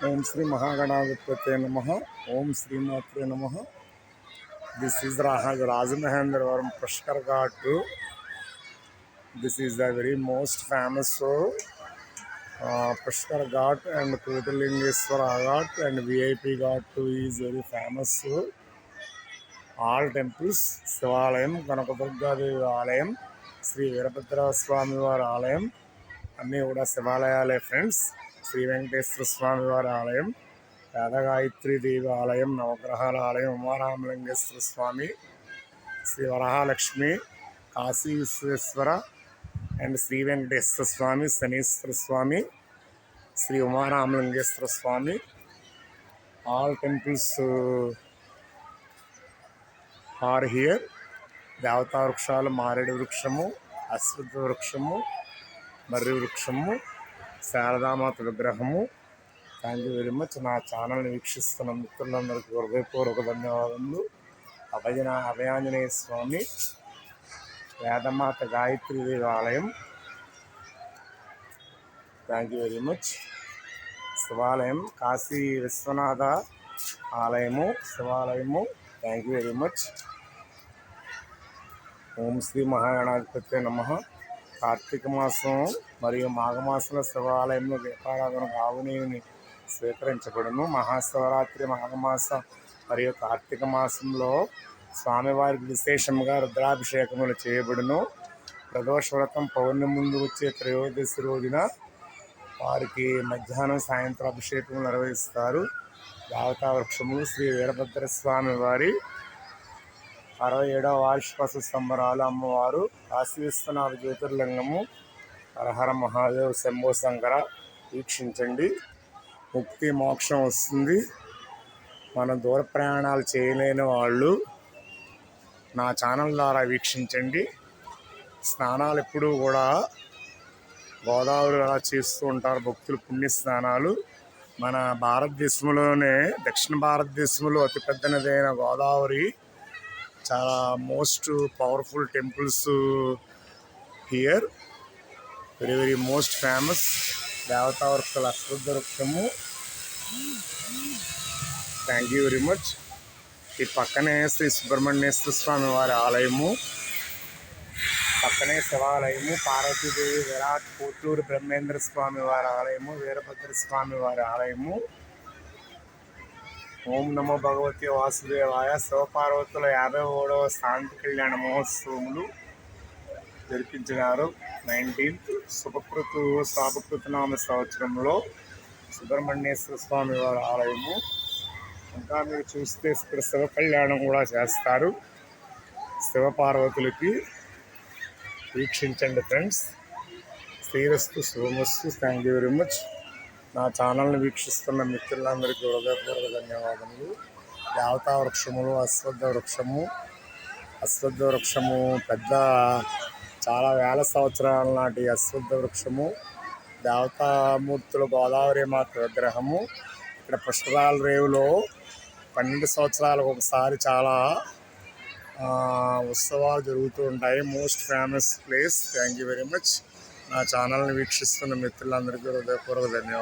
ఓం శ్రీ మహాగణాధిపతే నమ. ఓం శ్రీమాత్రే నమ. This is రాహ Rajamahendravaram Pushkar ghat this is the very most famous Pushkar ghat and Kotilingeshwara ghat and VIP ghat is very famous all temples శివాలయం కనకదుర్గాదేవి ఆలయం శ్రీ వీరభద్రస్వామి వారి ఆలయం అన్నీ కూడా శివాలయాలే ఫ్రెండ్స్. శ్రీ వెంకటేశ్వర స్వామి వారి ఆలయం పేదగాయత్రి దేవి ఆలయం నవగ్రహాల ఆలయం Umaramalingeshwara Swamy Shri Varahalakshmi Kashi Vishweshwara and Shri Venkateswara Swamy Shanishwara Swamy Shri Umaramalingeshwara Swamy. All temples are uh, here దేవతా వృక్షాలు మారేడు వృక్షము అశ్వత్థ వృక్షము మర్రి వృక్షము శారదామాత విగ్రహము. థ్యాంక్ యూ వెరీ మచ్ నా ఛానల్ని వీక్షిస్తున్న మిత్రులందరికీ హృదయపూర్వక ధన్యవాదములు. అభయన అభయాంజనేయ స్వామి వేదమాత గాయత్రి దేవాలయం ఆలయం. థ్యాంక్ యూ వెరీ మచ్ శివాలయం కాశీ విశ్వనాథ ఆలయము శివాలయము. థ్యాంక్ యూ వెరీ మచ్ ఓం శ్రీ మహాగణాధిపతి నమ. కార్తీక మాసం మరియు మాఘమాసంలో శివాలయంలో దీపారాధన ఆవునేయుని స్వీకరించబడును. మహాశివరాత్రి మాఘమాస మరియు కార్తీక మాసంలో స్వామివారికి విశేషంగా రుద్రాభిషేకములు చేయబడును. ప్రదోష వ్రతం పౌర్ణమి ముందు వచ్చే త్రయోదశి రోజున వారికి మధ్యాహ్నం సాయంత్రం అభిషేకం నిర్వహిస్తారు. దేవతా వృక్షములు శ్రీ వీరభద్రస్వామి వారి అరవై ఏడవ వార్షికోత్సవ సంబరాలు అమ్మవారు కాశీ జ్యోతిర్లింగము. హరహర మహాదేవ్ శంభో శంకర. వీక్షించండి. ముక్తి మోక్షం వస్తుంది. మనం దూర ప్రయాణాలు చేయలేని వాళ్ళు నా ఛానల్ ద్వారా వీక్షించండి. స్నానాలు ఎప్పుడూ కూడా గోదావరి అలా చేస్తూ ఉంటారు భక్తులు పుణ్య స్నానాలు. మన భారతదేశంలోనే దక్షిణ భారతదేశంలో అతిపెద్దనదైన గోదావరి చాలా most powerful temples here. Very very most famous దేవతా వృక్షాలు అశ్వద్ధ వృక్షము థ్యాంక్ యూ వెరీ మచ్ ఈ పక్కనే శ్రీ సుబ్రహ్మణ్యేశ్వర స్వామి వారి ఆలయము. పక్కనే శివాలయము. పార్వతీదేవి విరాట్ కోట్లూరు బ్రహ్మేంద్ర స్వామి వారి ఆలయము. వీరభద్ర స్వామి వారి ఆలయము. ఓం నమో భగవతి వాసుదేవాయ శివపార్వతుల యాభై మూడవ శాంతి కళ్యాణ మహోత్సవములు జరిపించినారు. నైన్టీన్త్ శుభకృతు శాపకృత నామ సంవత్సరంలో సుబ్రహ్మణ్యేశ్వర స్వామి వారి ఆలయము. ఇంకా మీరు చూస్తే ఇక్కడ శివ కళ్యాణం కూడా చేస్తారు. శివపార్వతులకి వీక్షించండి friends. Srirastu Subhamastu thank you very much. నా ఛానల్ని వీక్షిస్తున్న మిత్రులందరికీ హృదయపూర్వక ధన్యవాదములు. దేవతా వృక్షములు అశ్వద్ధ వృక్షము. అశ్వద్ధ వృక్షము పెద్ద చాలా వేల సంవత్సరాల నాటి అశ్వద్ధ వృక్షము. దేవతామూర్తుల గోదావరి మాత విగ్రహము. ఇక్కడ పుష్కరాల రేవులో పన్నెండు సంవత్సరాలకు ఒకసారి చాలా ఉత్సవాలు జరుగుతూ ఉంటాయి. Most famous place thank you very much నా ఛానల్ని వీక్షిస్తున్న మిత్రులందరికీ హృదయపూర్వక ధన్యవాదాలు